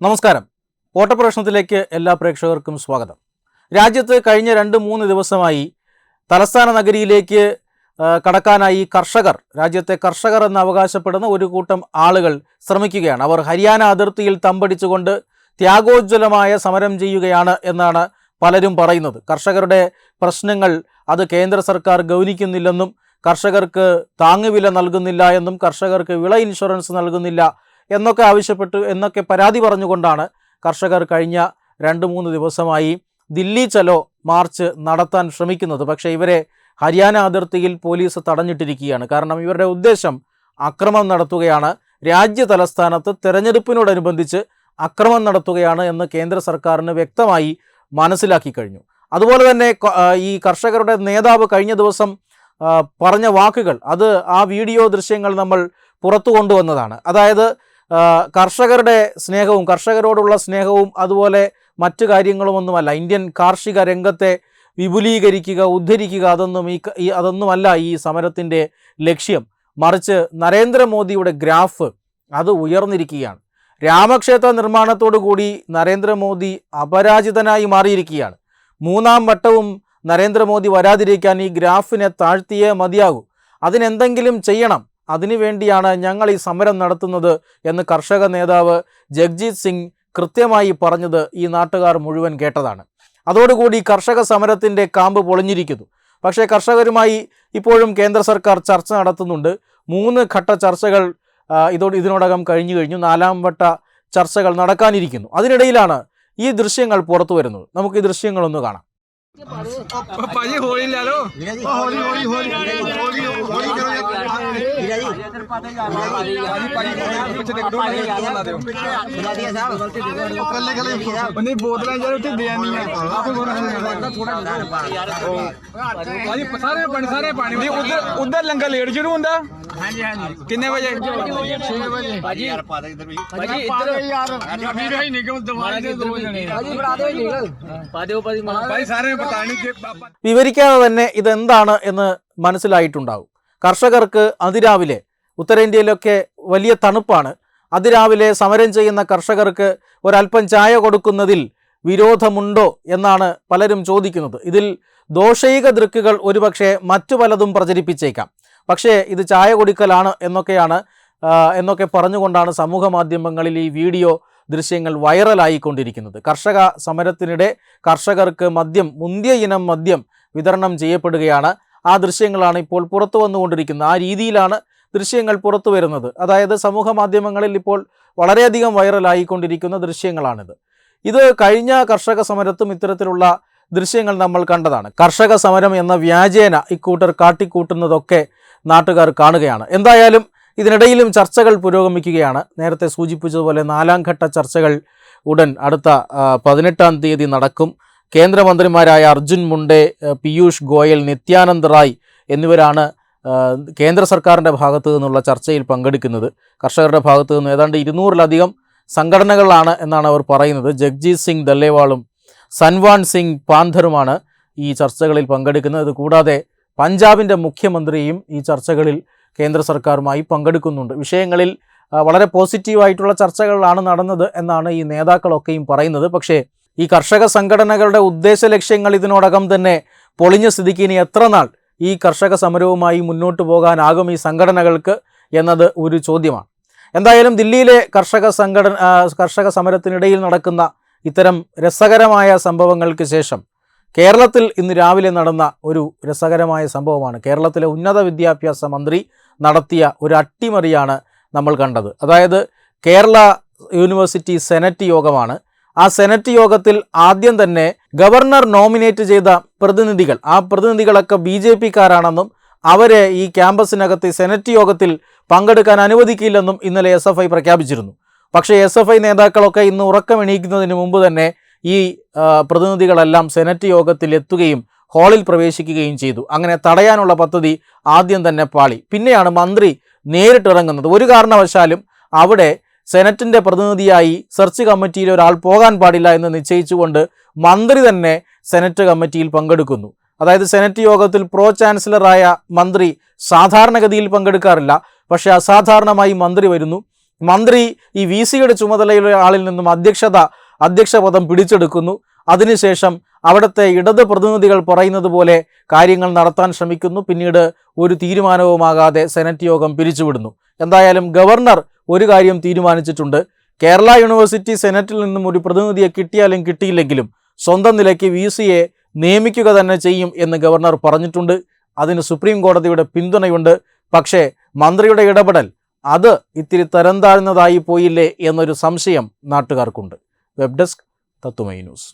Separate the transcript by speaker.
Speaker 1: നമസ്കാരം. ഓട്ടപ്രശ്നത്തിലേക്ക് എല്ലാ പ്രേക്ഷകർക്കും സ്വാഗതം. രാജ്യത്ത് കഴിഞ്ഞ രണ്ട് മൂന്ന് ദിവസമായി തലസ്ഥാന നഗരിയിലേക്ക് കടക്കാനായി കർഷകർ രാജ്യത്തെ കർഷകർ എന്ന് അവകാശപ്പെടുന്ന ഒരു കൂട്ടം ആളുകൾ ശ്രമിക്കുകയാണ്. അവർ ഹരിയാന അതിർത്തിയിൽ തമ്പടിച്ചുകൊണ്ട് ത്യാഗോജ്വലമായ സമരം ചെയ്യുകയാണ് എന്നാണ് പലരും പറയുന്നത്. കർഷകരുടെ പ്രശ്നങ്ങൾ അത് കേന്ദ്ര സർക്കാർ ഗൗനിക്കുന്നില്ലെന്നും കർഷകർക്ക് താങ്ങുവില നൽകുന്നില്ല എന്നും കർഷകർക്ക് വിള ഇൻഷുറൻസ് നൽകുന്നില്ല എന്നൊക്കെ ആവശ്യപ്പെട്ടു എന്നൊക്കെ പരാതി പറഞ്ഞുകൊണ്ടാണ് കർഷകർ കഴിഞ്ഞ രണ്ട് മൂന്ന് ദിവസമായി ദില്ലി ചലോ മാർച്ച് നടത്താൻ ശ്രമിക്കുന്നത്. പക്ഷേ ഇവരെ ഹരിയാന അതിർത്തിയിൽ പോലീസ് തടഞ്ഞിട്ടിരിക്കുകയാണ്. കാരണം ഇവരുടെ ഉദ്ദേശം അക്രമം നടത്തുകയാണ്. രാജ്യ തലസ്ഥാനത്ത് തെരഞ്ഞെടുപ്പിനോടനുബന്ധിച്ച് അക്രമം നടത്തുകയാണ് എന്ന് കേന്ദ്ര സർക്കാരിന് വ്യക്തമായി മനസ്സിലാക്കി കഴിഞ്ഞു. അതുപോലെ തന്നെ ഈ കർഷകരുടെ നേതാവ് കഴിഞ്ഞ ദിവസം പറഞ്ഞ വാക്കുകൾ അത് ആ വീഡിയോ ദൃശ്യങ്ങൾ നമ്മൾ പുറത്തു കൊണ്ടുവന്നതാണ്. അതായത് കർഷകരുടെ സ്നേഹവും കർഷകരോടുള്ള സ്നേഹവും അതുപോലെ മറ്റു കാര്യങ്ങളുമൊന്നുമല്ല. ഇന്ത്യൻ കാർഷിക രംഗത്തെ വിപുലീകരിക്കുക ഉദ്ധരിക്കുക അതൊന്നും ഈ അതൊന്നുമല്ല ഈ സമരത്തിന്റെ ലക്ഷ്യം. മറിച്ച് നരേന്ദ്രമോദിയുടെ ഗ്രാഫ് അത് ഉയർന്നിരിക്കുകയാണ്. രാമക്ഷേത്ര നിർമ്മാണത്തോടു കൂടി നരേന്ദ്രമോദി അപരാജിതനായി മാറിയിരിക്കുകയാണ്. മൂന്നാം വട്ടവും നരേന്ദ്രമോദി വരാതിരിക്കാൻ ഈ ഗ്രാഫിനെ താഴ്ത്തിയേ മതിയാകൂ. അതിനെന്തെങ്കിലും ചെയ്യണം. അതിനുവേണ്ടിയാണ് ഞങ്ങൾ ഈ സമരം നടത്തുന്നത് എന്ന് കർഷക നേതാവ് ജഗ്ജീത് സിംഗ് കൃത്യമായി പറഞ്ഞത് ഈ നാട്ടുകാർ മുഴുവൻ കേട്ടതാണ് അതോടുകൂടി കർഷക സമരത്തിൻ്റെ കാമ്പ് പൊളിഞ്ഞിരിക്കുന്നു പക്ഷേ കർഷകരുമായി ഇപ്പോഴും കേന്ദ്ര സർക്കാർ ചർച്ച നടത്തുന്നുണ്ട് മൂന്ന് ഘട്ട ചർച്ചകൾ ആ, ഇതോട് ഇതിനോടകം കഴിഞ്ഞു കഴിഞ്ഞു നാലാം വട്ട ചർച്ചകൾ നടക്കാനിരിക്കുന്നു അതിനിടയിലാണ് ഈ ദൃശ്യങ്ങൾ പുറത്തു വരുന്നത് നമുക്ക് ഈ ദൃശ്യങ്ങളൊന്ന് കാണാം
Speaker 2: ਭਾਜੀ ਹੋਲੀ ਲੈ ਲਓ
Speaker 3: ਹੌਲੀ ਹੌਲੀ ਹੌਲੀ ਹੌਲੀ ਹੌਲੀ ਕਰੋ
Speaker 2: ਪਿੱਛੇ ਦੇਖ ਦੋ ਮੈਨੂੰ ਲਾ ਦਿਓ
Speaker 3: ਕੱਲੇ ਕੱਲੇ
Speaker 2: ਉਹਨੇ ਬੋਤਲਾਂ ਯਾਰ ਉੱਥੇ ਦੇ ਆਂਦੀਆਂ ਆਪੇ ਕੋਣ ਭਾਜੀ ਸਾਰੇ ਪਾਣੀ ਸਾਰੇ ਪਾਣੀ ਨਹੀਂ ਉਧਰ ਉਧਰ ਲੰਗਰ ਲੇਟ ਸ਼ੁਰੂ ਹੁੰਦਾ ਹਾਂਜੀ ਹਾਂਜੀ ਕਿੰਨੇ ਵਜੇ 6 ਵਜੇ ਭਾਜੀ ਭਾਜੀ ਇੱਧਰ ਯਾਰ ਅਭੀ ਰਹੀ ਨਿਕਲ ਦਵਾਈ ਦੇ ਦੋ ਜਣੇ ਭਾਜੀ ਬੜਾ ਦੇ ਨਿਕਲ ਭਾਈ ਸਾਰੇ ਪਤਾ ਨਹੀਂ ਕਿ ਪਾਪਾ
Speaker 1: വിവരിക്കാതെ തന്നെ ഇതെന്താണ് എന്ന് മനസ്സിലായിട്ടുണ്ടാവും കർഷകർക്ക് അതിരാവിലെ ഉത്തരേന്ത്യയിലൊക്കെ വലിയ തണുപ്പാണ്. അതിരാവിലെ സമരം ചെയ്യുന്ന കർഷകർക്ക് ഒരല്പം ചായ കൊടുക്കുന്നതിൽ വിരോധമുണ്ടോ എന്നാണ് പലരും ചോദിക്കുന്നത്. ഇതിൽ ദോഷൈക ദൃക്കുകൾ ഒരുപക്ഷെ മറ്റു പലതും പ്രചരിപ്പിച്ചേക്കാം. പക്ഷേ ഇത് ചായ കൊടുക്കലാണ് എന്നൊക്കെയാണ് എന്നൊക്കെ പറഞ്ഞുകൊണ്ടാണ് സമൂഹ മാധ്യമങ്ങളിൽ ഈ വീഡിയോ ദൃശ്യങ്ങൾ വൈറലായിക്കൊണ്ടിരിക്കുന്നത്. കർഷക സമരത്തിനിടെ കർഷകർക്ക് മദ്യം മുന്തിയ ഇനം മദ്യം വിതരണം ചെയ്യപ്പെടുകയാണ്. ആ ദൃശ്യങ്ങളാണ് ഇപ്പോൾ പുറത്തു വന്നുകൊണ്ടിരിക്കുന്നത്. ആ രീതിയിലാണ് ദൃശ്യങ്ങൾ പുറത്തു വരുന്നത്. അതായത് സമൂഹ മാധ്യമങ്ങളിൽ ഇപ്പോൾ വളരെയധികം വൈറലായിക്കൊണ്ടിരിക്കുന്ന ദൃശ്യങ്ങളാണിത്. ഇത് കഴിഞ്ഞ കർഷക സമരത്തും ഇത്തരത്തിലുള്ള ദൃശ്യങ്ങൾ നമ്മൾ കണ്ടതാണ്. കർഷക സമരം എന്ന വ്യാജേന ഇക്കൂട്ടർ കാട്ടിക്കൂട്ടുന്നതൊക്കെ നാട്ടുകാർ കാണുകയാണ്. എന്തായാലും ഇതിനിടയിലും ചർച്ചകൾ പുരോഗമിക്കുകയാണ്. നേരത്തെ സൂചിപ്പിച്ചതുപോലെ നാലാം ഘട്ട ചർച്ചകൾ ഉടൻ അടുത്ത പതിനെട്ടാം തീയതി നടക്കും. കേന്ദ്രമന്ത്രിമാരായ അർജുൻ മുണ്ടെ പിയൂഷ് ഗോയൽ നിത്യാനന്ദ് റായ് എന്നിവരാണ് കേന്ദ്ര സർക്കാരിന്റെ ഭാഗത്തു നിന്നുള്ള ചർച്ചയിൽ പങ്കെടുക്കുന്നത്. കർഷകരുടെ ഭാഗത്തു നിന്ന് ഏതാണ്ട് ഇരുന്നൂറിലധികം സംഘടനകളാണ് എന്നാണ് അവർ പറയുന്നത്. ജഗ്ജീത് സിംഗ് ദല്ലേവാളും സൻവാൻ സിംഗ് പാന്ധറുമാണ് ഈ ചർച്ചകളിൽ പങ്കെടുക്കുന്നത്. കൂടാതെ പഞ്ചാബിന്റെ മുഖ്യമന്ത്രിയും ഈ ചർച്ചകളിൽ കേന്ദ്ര സർക്കാരുമായി പങ്കെടുക്കുന്നുണ്ട്. വിഷയങ്ങളിൽ വളരെ പോസിറ്റീവായിട്ടുള്ള ചർച്ചകളാണ് നടന്നത് എന്നാണ് ഈ നേതാക്കളൊക്കെയും പറയുന്നത്. പക്ഷേ ഈ കർഷക സംഘടനകളുടെ ഉദ്ദേശ ലക്ഷ്യങ്ങൾ ഇതിനോടകം തന്നെ പൊളിഞ്ഞ സ്ഥിതിക്ക് ഇനി എത്ര നാൾ ഈ കർഷക സമരവുമായി മുന്നോട്ട് പോകാനാകും ഈ സംഘടനകൾക്ക് എന്നത് ഒരു ചോദ്യമാണ്. എന്തായാലും ദില്ലിയിലെ കർഷക സംഘടന കർഷക സമരത്തിനിടയിൽ നടക്കുന്ന ഇത്തരം രസകരമായ സംഭവങ്ങൾക്ക് ശേഷം കേരളത്തിൽ ഇന്ന് രാവിലെ നടന്ന ഒരു രസകരമായ സംഭവമാണ്. കേരളത്തിലെ ഉന്നത വിദ്യാഭ്യാസ മന്ത്രി നടത്തിയ ഒരു അട്ടിമറിയാണ് നമ്മൾ കണ്ടത്. അതായത് കേരള യൂണിവേഴ്സിറ്റി സെനറ്റ് യോഗമാണ് ആ സെനറ്റ് യോഗത്തിൽ ആദ്യം തന്നെ ഗവർണർ നോമിനേറ്റ് ചെയ്ത പ്രതിനിധികൾ ആ പ്രതിനിധികളൊക്കെ ബി ജെ പിക്കാരാണെന്നും അവരെ ഈ ക്യാമ്പസിനകത്ത് സെനറ്റ് യോഗത്തിൽ പങ്കെടുക്കാൻ അനുവദിക്കില്ലെന്നും ഇന്നലെ എസ് എഫ് ഐ പ്രഖ്യാപിച്ചിരുന്നു. പക്ഷേ എസ് എഫ് ഐ നേതാക്കളൊക്കെ ഇന്ന് ഉറക്കമെണീക്കുന്നതിന് മുമ്പ് തന്നെ ഈ പ്രതിനിധികളെല്ലാം സെനറ്റ് യോഗത്തിൽ എത്തുകയും ഹാളിൽ പ്രവേശിക്കുകയും ചെയ്തു. അങ്ങനെ തടയാനുള്ള പദ്ധതി ആദ്യം തന്നെ പാളി. പിന്നെയാണ് മന്ത്രി നേരിട്ടിറങ്ങുന്നത്. ഒരു കാരണവശാലും അവിടെ സെനറ്റിന്റെ പ്രതിനിധിയായി സെർച്ച് കമ്മിറ്റിയിൽ ഒരാൾ പോകാൻ പാടില്ല എന്ന് നിശ്ചയിച്ചുകൊണ്ട് മന്ത്രി തന്നെ സെനറ്റ് കമ്മിറ്റിയിൽ പങ്കെടുക്കുന്നു. അതായത് സെനറ്റ് യോഗത്തിൽ പ്രോ ചാൻസലറായ മന്ത്രി സാധാരണഗതിയിൽ പങ്കെടുക്കാറില്ല. പക്ഷേ അസാധാരണമായി മന്ത്രി വരുന്നു. മന്ത്രി ഈ വി സിയുടെ ചുമതലയുള്ള ആളിൽ നിന്നും അധ്യക്ഷത അധ്യക്ഷ പദം പിടിച്ചെടുക്കുന്നു. അതിനുശേഷം അവിടുത്തെ ഇടത് പ്രതിനിധികൾ പറയുന്നത് പോലെ കാര്യങ്ങൾ നടത്താൻ ശ്രമിക്കുന്നു. പിന്നീട് ഒരു തീരുമാനവുമാകാതെ സെനറ്റ് യോഗം പിരിച്ചുവിടുന്നു. എന്തായാലും ഗവർണർ ഒരു കാര്യം തീരുമാനിച്ചിട്ടുണ്ട്. കേരള യൂണിവേഴ്സിറ്റി സെനറ്റിൽ നിന്നും ഒരു പ്രതിനിധിയെ കിട്ടിയാലും കിട്ടിയില്ലെങ്കിലും സ്വന്തം നിലയ്ക്ക് വി സിയെ നിയമിക്കുക തന്നെ ചെയ്യും എന്ന് ഗവർണർ പറഞ്ഞിട്ടുണ്ട്. അതിന് സുപ്രീം കോടതിയുടെ പിന്തുണയുണ്ട്. പക്ഷേ മന്ത്രിയുടെ ഇടപെടൽ അത് ഇത്തിരി തരം താഴ്ന്നതായി പോയില്ലേ എന്നൊരു സംശയം നാട്ടുകാർക്കുണ്ട്. വെബ് ഡെസ്ക് തത്തുമൈ ന്യൂസ്.